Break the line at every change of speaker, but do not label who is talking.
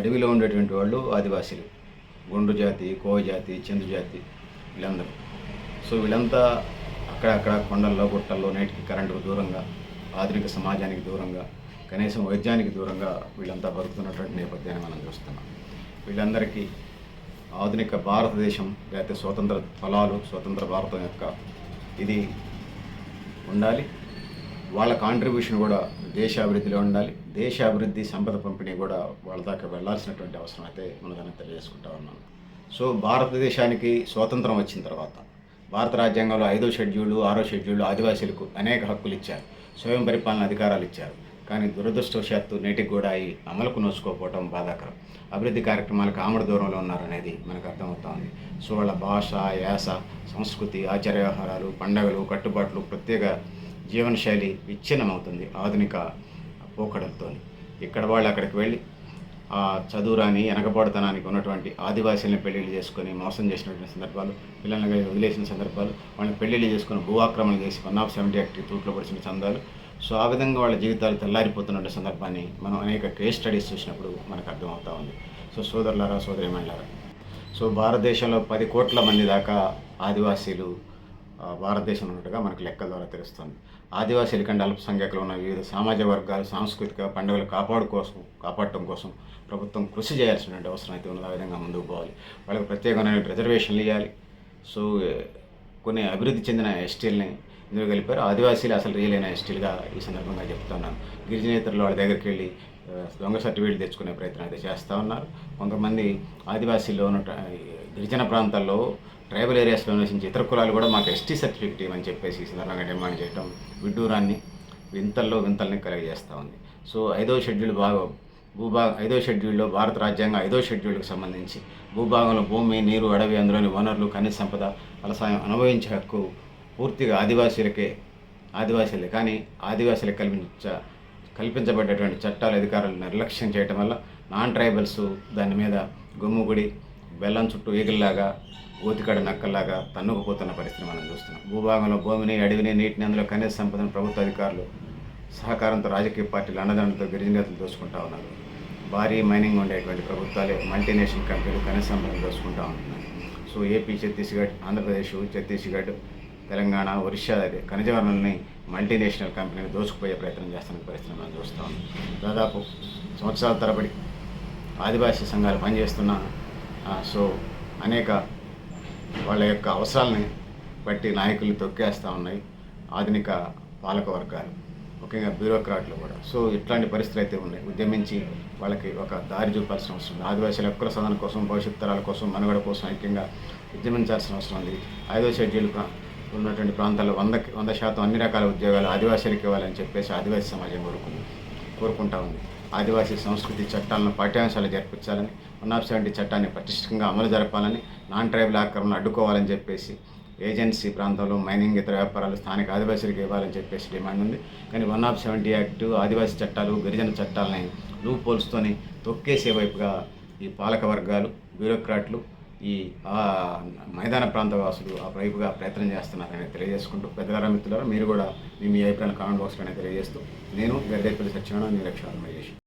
అడవిలో ఉండేటువంటి వాళ్ళు ఆదివాసీలు. గుండు జాతి కోవ జాతి చందు జాతి వీళ్ళందరూ. సో వీళ్ళంతా అక్కడక్కడ కొండల్లో గుట్టల్లో నేటికి కరెంటుకు దూరంగా ఆధునిక సమాజానికి దూరంగా కనీసం వైద్యానికి దూరంగా వీళ్ళంతా బతుకుతున్నటువంటి నేపథ్యాన్ని మనం చూస్తున్నాం. వీళ్ళందరికీ ఆధునిక భారతదేశం లేకపోతే స్వతంత్ర ఫలాలు స్వతంత్ర భారతం యొక్క ఇది ఉండాలి. వాళ్ళ కాంట్రిబ్యూషన్ కూడా దేశ అభివృద్ధిలో ఉండాలి. దేశ అభివృద్ధి సంపద పంపిణీ కూడా వాళ్ళ దాకా వెళ్ళాల్సినటువంటి అవసరం అయితే ఉన్నదని తెలియజేసుకుంటా ఉన్నాను. సో భారతదేశానికి స్వాతంత్రం వచ్చిన తర్వాత భారత రాజ్యాంగంలో ఐదో షెడ్యూలు ఆరో షెడ్యూలు ఆదివాసీలకు అనేక హక్కులు ఇచ్చారు. స్వయం పరిపాలన అధికారాలు ఇచ్చారు. కానీ దురదృష్టవశాత్తు నేటికి కూడా అవి అమలుకు నోచుకోకపోవడం బాధాకరం. అభివృద్ధి కార్యక్రమాలకు ఆమడ దూరంలో ఉన్నారనేది మనకు అర్థమవుతోంది సో వాళ్ళ భాష యాస సంస్కృతి ఆచార వ్యవహారాలు పండగలు కట్టుబాట్లు ప్రత్యేక జీవనశైలి విచ్ఛిన్నమవుతుంది ఆధునిక పోకడలతో ఇక్కడ వాళ్ళు అక్కడికి వెళ్ళి ఆ చదువురాని వెనకబడతనానికి ఉన్నటువంటి ఆదివాసీలను పెళ్ళిళ్ళు చేసుకొని మోసం చేసినటువంటి సందర్భాలు పిల్లల్ని వదిలేసిన సందర్భాలు వాళ్ళని పెళ్ళిళ్ళు చేసుకొని భూఆక్రమణ చేసి వన్ ఆఫ్ సెవెంటీ యాక్ట్ తూట్లో పడిచిన చందాలు. సో ఆ విధంగా వాళ్ళ జీవితాలు తెల్లారిపోతున్న సందర్భాన్ని మనం అనేక కేస్ స్టడీస్ చూసినప్పుడు మనకు అర్థమవుతా ఉంది. సో సోదరులారా సోదరిమణులారా సో భారతదేశంలో పది కోట్ల మంది దాకా ఆదివాసీలు భారతదేశంలో ఉన్నట్టుగా మనకు లెక్కల ద్వారా తెలుస్తుంది. ఆదివాసీ కంటే అల్పసంఖ్యాకులు ఉన్న వివిధ సామాజిక వర్గాలు సాంస్కృతిక పండుగలు కాపాడు కోసం కాపాడటం కోసం ప్రభుత్వం కృషి చేయాల్సినటువంటి అవసరం అయితే ఉన్నది. ఆ విధంగా ముందుకు పోవాలి. వాళ్ళకి ప్రత్యేకమైన రిజర్వేషన్లు ఇవ్వాలి. సో కొన్ని అభివృద్ధి చెందిన ఎస్టీల్ని ఇందులో కలిపారు? ఆదివాసీలు అసలు రియల్ అయిన ఎస్టీలుగా ఈ సందర్భంగా చెప్తున్నాను. గిరిజనేతరులు వాళ్ళ దగ్గరికి వెళ్ళి దొంగ సర్టిఫికేట్ తెచ్చుకునే ప్రయత్నం అయితే చేస్తూ ఉన్నారు. కొంతమంది ఆదివాసీల్లో ఉన్న గిరిజన ప్రాంతాల్లో ట్రైబల్ ఏరియాస్లో నివసించే ఇతర కులాలు కూడా మాకు ఎస్టీ సర్టిఫికేట్ ఇవ్వని చెప్పేసి ఈ సందర్భంగా డిమాండ్ చేయడం విడ్డూరాన్ని వింతల్లో వింతల్ని కలిగజేస్తూ ఉంది. సో ఐదో షెడ్యూల్ బాగా భూభాగం ఐదో షెడ్యూల్లో భారత రాజ్యాంగం ఐదో షెడ్యూల్కి సంబంధించి భూభాగంలో భూమి నీరు అడవి అందులోని వనరులు ఖనిజ సంపద ఫలసాయం అనుభవించే హక్కు పూర్తిగా ఆదివాసీలకే ఆదివాసీలే కానీ ఆదివాసీలకు కల్పించ కల్పించబడ్డటువంటి చట్టాలు అధికారులు నిర్లక్ష్యం చేయటం వల్ల నాన్ ట్రైబల్స్ దాని మీద గుమ్ముగుడి బెల్లం చుట్టూ ఈగల్లాగా ఊతికడ నక్కల్లాగా తన్నుకుపోతున్న పరిస్థితి మనం చూస్తున్నాం. భూభాగంలో భూమిని అడవిని నీటిని అందులో కనీస సంపదను ప్రభుత్వ అధికారులు సహకారంతో రాజకీయ పార్టీలు అండదండలతో గిరిజనేతలు దోచుకుంటా ఉన్నారు. భారీ మైనింగ్ ఉండేటువంటి ప్రభుత్వాలే మల్టీనేషనల్ కంపెనీలు కనీస సంపదను దోచుకుంటా ఉంటున్నాయి. సో ఏపీ ఛత్తీస్గఢ్ ఆంధ్రప్రదేశ్ ఛత్తీస్గఢ్ తెలంగాణ ఒరిస్సా ఖనిజ వనరుల్ని మల్టీనేషనల్ కంపెనీలు దోచుకుపోయే ప్రయత్నం చేస్తున్న పరిస్థితి మనం చూస్తూ ఉన్నాం. దాదాపు సంవత్సరాల తరబడి ఆదివాసీ సంఘాలు పనిచేస్తున్న సో అనేక వాళ్ళ యొక్క అవసరాలని బట్టి నాయకులు తొక్కేస్తూ ఉన్నాయి ఆధునిక పాలక వర్గాలు ముఖ్యంగా బ్యూరోక్రాట్లు కూడా. సో ఇట్లాంటి పరిస్థితులు అయితే ఉన్నాయి. ఉద్యమించి వాళ్ళకి ఒక దారి చూపాల్సిన అవసరం ఉంది. ఆదివాసీల హక్కుల సాధన కోసం భవిష్యత్ తరాల కోసం మనుగడ కోసం ఐక్యంగా ఉద్యమించాల్సిన అవసరం ఉంది. ఐదో షెడ్యూల్ ఉన్నటువంటి ప్రాంతాల్లో వంద వంద శాతం అన్ని రకాల ఉద్యోగాలు ఆదివాసీలకు ఇవ్వాలని చెప్పేసి ఆదివాసీ సమాజం కోరుకుంది కోరుకుంటా ఉంది. ఆదివాసీ సంస్కృతి చట్టాలను పాఠ్యాంశాలు జరిపించాలని వన్ ఆఫ్ సెవెంటీ చట్టాన్ని పటిష్టంగా అమలు జరపాలని నాన్ ట్రైబల్ ఆక్రమణ అడ్డుకోవాలని చెప్పేసి ఏజెన్సీ ప్రాంతంలో మైనింగ్ ఇతర వ్యాపారాలు స్థానిక ఆదివాసీలకు ఇవ్వాలని చెప్పేసి డిమాండ్ ఉంది. కానీ one of seventy act Adivasi చట్టాలు గిరిజన చట్టాలని లూప్ పోల్స్తోని తొక్కేసే వైపుగా ఈ పాలక వర్గాలు బ్యూరోక్రాట్లు ఈ మైదాన ప్రాంత వాసులు ఆ వైపుగా ప్రయత్నం చేస్తున్నారని తెలియజేసుకుంటూ పెద్దగారా మిత్రులారా మీరు కూడా మీ మీ అభిప్రాయాలు కామెంట్ బాక్స్లోనే తెలియజేస్తూ నేను గడ్డేపల్లి సత్యనారాయణ నిరక్షణ మహేష్.